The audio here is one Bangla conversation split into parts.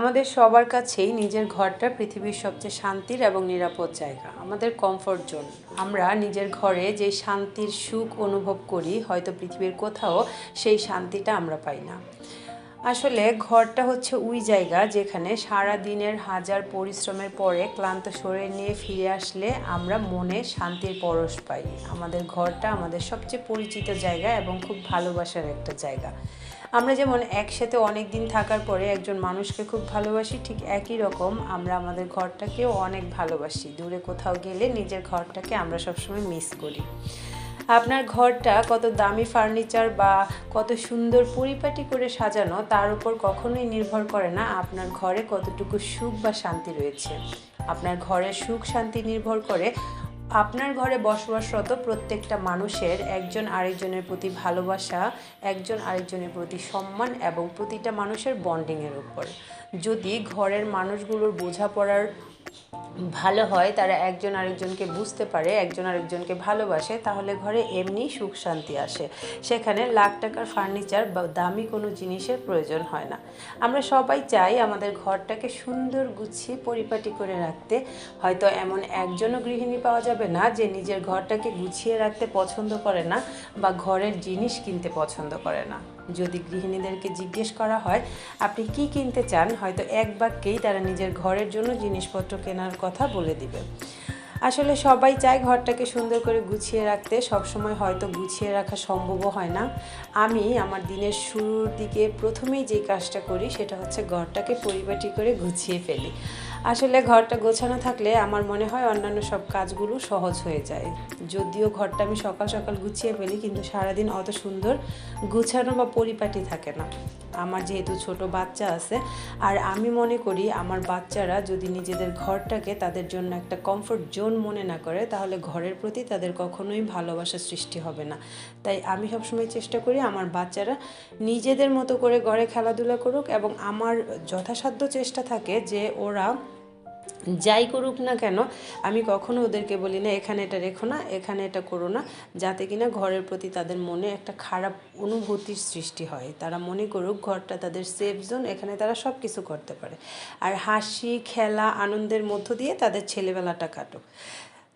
আমাদের সবার কাছেই নিজের ঘরটা পৃথিবীর সবচেয়ে শান্তির এবং নিরাপদ জায়গা, আমাদের কমফোর্ট জোন আমরা নিজের ঘরে যে শান্তির সুখ অনুভব করি, হয়তো পৃথিবীর কোথাও সেই শান্তিটা আমরা পাই না। আসলে ঘরটা হচ্ছে ওই জায়গা যেখানে সারা দিনের হাজার পরিশ্রমের পরে ক্লান্ত শরীর নিয়ে ফিরে আসলে আমরা মনে শান্তির পরশ পাই। আমাদের ঘরটা আমাদের সবচেয়ে পরিচিত জায়গা এবং খুব ভালোবাসার একটা জায়গা। আমরা যেমন একসাথে অনেক দিন থাকার পরে একজন মানুষকে খুব ভালোবাসি, ঠিক একই রকম আমরা আমাদের ঘরটাকেও অনেক ভালোবাসি। দূরে কোথাও গেলে নিজের ঘরটাকে আমরা সবসময় মিস করি। আপনার ঘরটা কত দামি ফার্নিচার বা কত সুন্দর পরিপাটি করে সাজানো, তার উপর কখনোই নির্ভর করে না আপনার ঘরে কতটুকু সুখ বা শান্তি রয়েছে। আপনার ঘরের সুখ শান্তি নির্ভর করে আপনার ঘরে বসবাসরত প্রত্যেকটা মানুষের একজন আরেকজনের প্রতি ভালোবাসা, একজন আরেকজনের প্রতি সম্মান এবং প্রতিটা মানুষের বন্ডিংয়ের উপর। যদি ঘরের মানুষগুলোর বোঝাপড়ার ভালো হয়, তারা একজন আরেকজনকে বুঝতে পারে, একজন আরেকজনকে ভালোবাসে, তাহলে ঘরে এমনি সুখ শান্তি আসে। সেখানে লাখ টাকার ফার্নিচার বা দামি কোনো জিনিসের প্রয়োজন হয় না। আমরা সবাই চাই আমাদের ঘরটাকে সুন্দর গুছিয়ে পরিপাটি করে রাখতে। হয়তো এমন একজনও গৃহিণী পাওয়া যাবে না যে নিজের ঘরটাকে গুছিয়ে রাখতে পছন্দ করে না বা ঘরের জিনিস কিনতে পছন্দ করে না। যদি গৃহিণীদেরকে জিজ্ঞেস করা হয়, আপনি কি কিনতে চান? হয়তো এক বাক্যেই তারা নিজের ঘরের জন্য জিনিসপত্র কেনার কথা বলে দিবে। আসলে সবাই চায় ঘরটাকে সুন্দর করে গুছিয়ে রাখতে, সবসময় হয়তো গুছিয়ে রাখা সম্ভবও হয় না। আমি আমার দিনের শুরুর দিকে প্রথমেই যে কাজটা করি সেটা হচ্ছে ঘরটাকে পরিপাটি করে গুছিয়ে ফেলি। আসলে ঘরটা গোছানো থাকলে আমার মনে হয় অন্যান্য সব কাজগুলো সহজ হয়ে যায়। যদিও ঘরটা আমি সকাল সকাল গুছিয়ে ফেলি, কিন্তু সারাদিন অত সুন্দর গুছানো বা পরিপাটি থাকে না। আমার যেহেতু ছোট বাচ্চা আছে, আর আমি মনে করি আমার বাচ্চারা যদি নিজেদের ঘরটাকে তাদের জন্য একটা কমফোর্ট জোন মনে না করে, তাহলে ঘরের প্রতি তাদের কখনোই ভালোবাসা সৃষ্টি হবে না। তাই আমি সবসময় চেষ্টা করি আমার বাচ্চারা নিজেদের মতো করে ঘরে খেলাধুলা করুক এবং আমার যথাসাধ্য চেষ্টা থাকে যে ওরা যাই করুক না কেন, আমি কখনো ওদেরকে বলি না, এখানে এটা রেখো না, এখানে এটা করো না। যাতে কিনা ঘরের প্রতি তাদের মনে একটা খারাপ অনুভূতির সৃষ্টি হয়। তারা মনে করুক ঘরটা তাদের সেফ জোন এখানে তারা সব কিছু করতে পারে। আর হাসি, খেলা, আনন্দের মধ্য দিয়ে তাদের ছেলেবেলাটা কাটুক।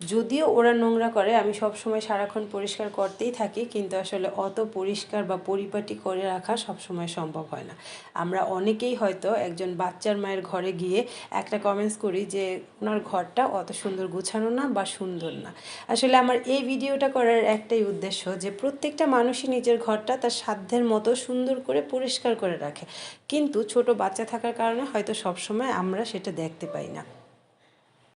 যদিও ওরা নোংরা করে, আমি সব সময় সারাক্ষণ পরিষ্কার করতেই থাকি, কিন্তু আসলে অত পরিষ্কার বা পরিপাটি করে রাখা সব সময় সম্ভব হয় না। আমরা অনেকেই হয়তো একজন বাচ্চার মায়ের ঘরে গিয়ে একটা কমেন্টস করি যে, ওনার ঘরটা অত সুন্দর গুছানো না বা সুন্দর না? আসলে আমার এই ভিডিওটা করার একটাই উদ্দেশ্য যে, প্রত্যেকটা মানুষই নিজের ঘরটা তার সাধ্যের মতো সুন্দর করে পরিষ্কার করে রাখে। কিন্তু ছোট বাচ্চা থাকার কারণে হয়তো সবসময় আমরা সেটা দেখতে পাই না।